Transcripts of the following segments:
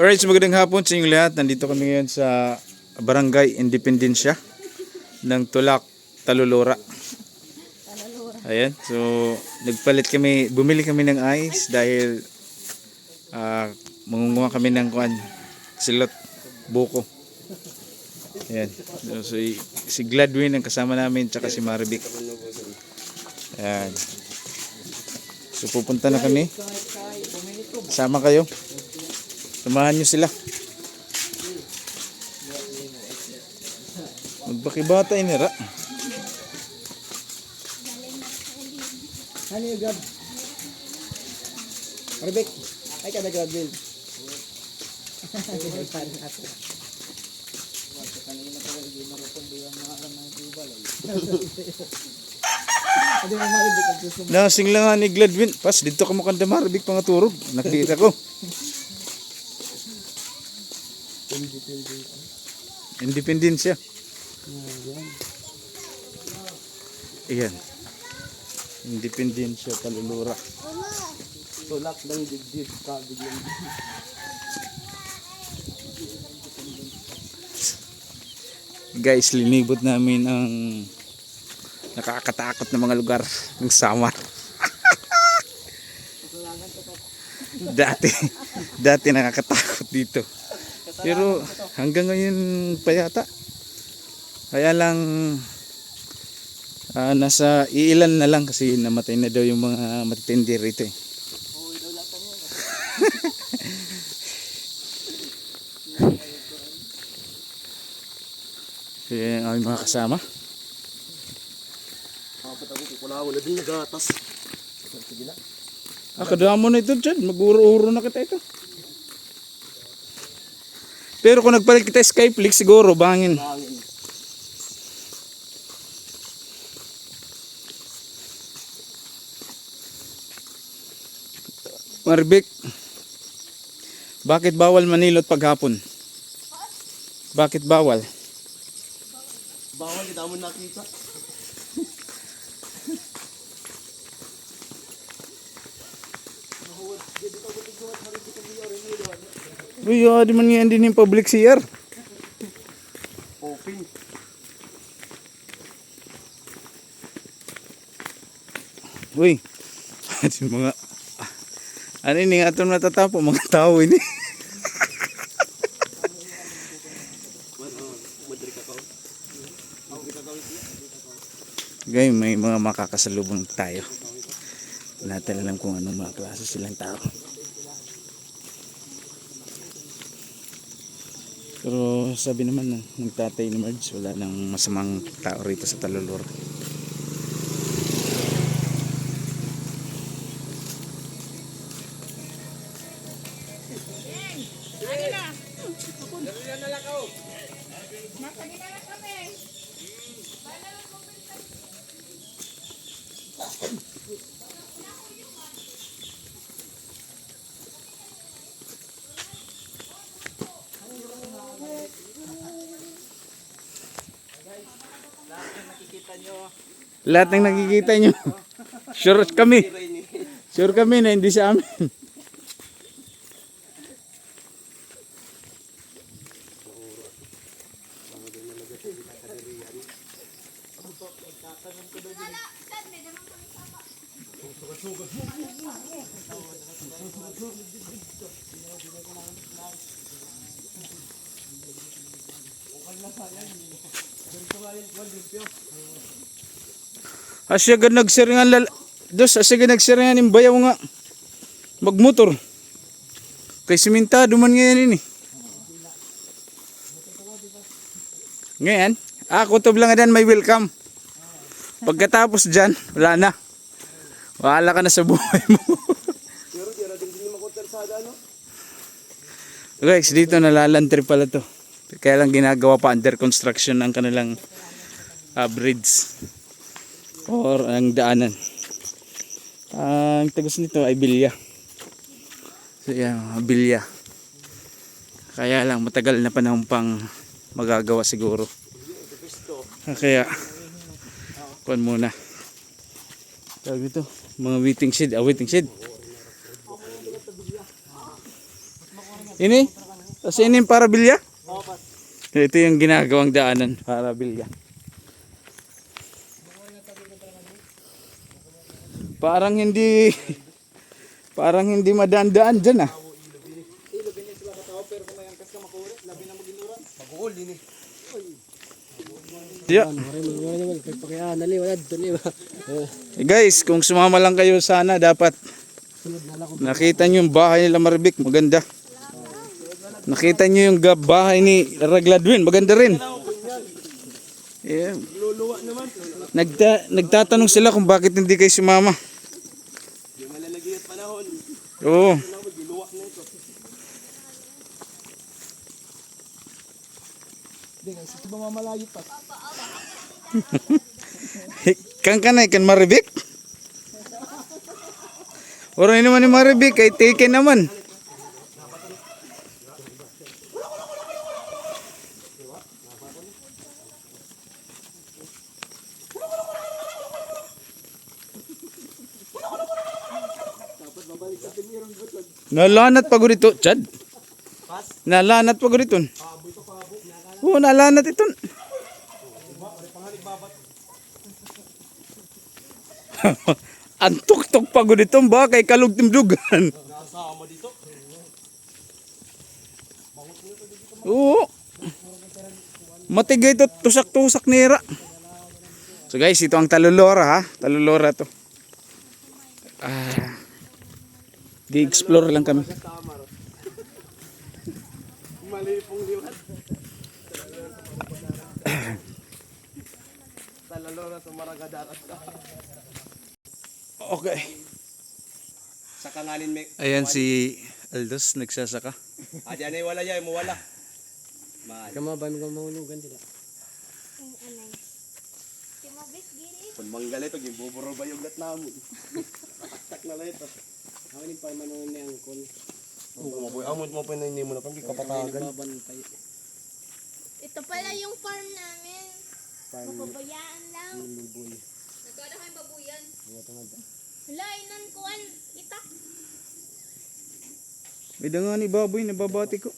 Alright, so magandang hapon sa inyong lahat. Nandito kami ngayon sa Barangay Independencia ng Tulak, Talulura. Ayan, so nagpalit kami, bumili kami ng ice dahil ah mangunguha kami ng kuan, silot, buko. Ayan, so, si, si Gladwin ang kasama namin, tsaka si Maribik. Ayan. So pupunta na kami. Sama kayo. Samahan nyo sila. Magbakibata inira. Ano yung gab? Rebek, ay kada gab din. Nasing lang nga ni Gladwin. Pas, dito ka mukhang damarabik pang turog. Nakita ko. Independensya. Ayan. Independensya, talulura. Tulak ng dibdib, kabig ng Guys, linibot namin ang nakakatakot na mga lugar ng Samar. dati, dati nakakatakot dito. Pero hanggang ngayon pa yata. Kaya lang ah, nasa iilan na lang kasi namatay na daw yung mga matitindi rito eh. Kaya ang aming mga kasama. Din nagatas. Sige na. Ah, ito dyan. Mag-uro-uro na kita ito. Pero kung nagpalit kita Skyflix, siguro bangin. Hangin. Marbik, bakit bawal manilot paghapon? Bakit bawal? Bawal kita mo nakita. Uy, ah, di man yan din yung public CR. Open. Uy, yung mga... Ano ini nga ito natatapo? Mga tao ini. Gay, may mga makakasalubong tayo. Natin alam kung anong mga klase silang tao. Pero sabi naman ng, ng tatay ni Marge, wala nang masamang tao rito sa Talulur. Lahat ng nakikita nyo. Sure kami. Sure kami na hindi sa amin. Asya gad nagsiringan lal dos asya gad nagsiringan yung bayaw nga magmotor. Kay simentado man ngayon ini. Ngayon, ako to lang dan may welcome. Pagkatapos dyan, wala na. Wala ka na sa buhay mo. Guys, dito nalalantri pala to. Kaya lang ginagawa pa under construction ang kanilang ah, bridge or ang daanan. Ang tagus nito ay bilya. So yan, bilya. Kaya lang matagal na panahon pang magagawa siguro. Ah, Kaya kuan muna. Tawag ito, mga waiting shed, ah, waiting shed. Ini? Tapos yun yung parabilya? Ito yung ginagawang daanan, parabilya. Parang hindi parang hindi madaan-daan dyan ah. Eh. Guys, kung sumama lang kayo sana dapat nakita nyo yung bahay nila Maribik, maganda. Nakita nyo yung ga- bahay ni Ragladwin, maganda rin. Yeah. Nagta nagtatanong sila kung bakit hindi kayo sumama. Di malalagay panahon. Oo. Ba mamalayo pa? Kan kanay kan Maribik. Orang ini ni Maribik kay taken naman. Nalanat pa gud ito, Chad. Nalanat pa gud ito. Oo, nalanat ito. Ang tuktok pa gud itong ba kay kalug timdugan. Nasama dito. Oo. Matigay to tusak-tusak nira. So guys, ito ang talulora ha. Talulora to. Ah. Di-explore lang kami. Tama ro. Mali pong liwat. Talalo na sa maragadaras ka. Okay. Sa kanganin may... Ayan si Aldos nagsasaka. Ah, diyan ay wala yan, mo wala. Man. Kama ba mga mahulugan sila? Ang anay. Kung manggal ito, gibuburo ba yung lat namin? Tak na lang ito. Ako ni pa manunin na ang kon. Oo, maboy. Amot mo pa na hindi mo na pang kapatagan. Ito pala yung farm namin. Mapabayaan lang. Luboy. Nagkada kami babuyan. Hala, inan kuan. Itak. May nga ni baboy nababati ko.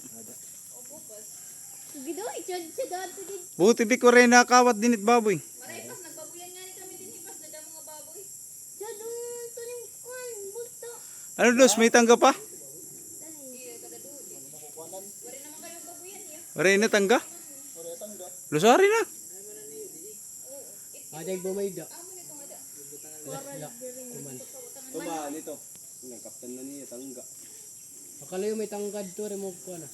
Buti di ko rin nakawat din it baboy. Maraypas, nagbabuyan nga ni kami din hipas na damo nga baboy. Siya doon, ito yung kuan. Bulto. Ano dos, may tangga pa? Wari na tangga? Lusari na. Ajay bumayda. Ito ba, nito? Ang kaptan na niya, tangga. Akala yung may tangkad to, remove ko na.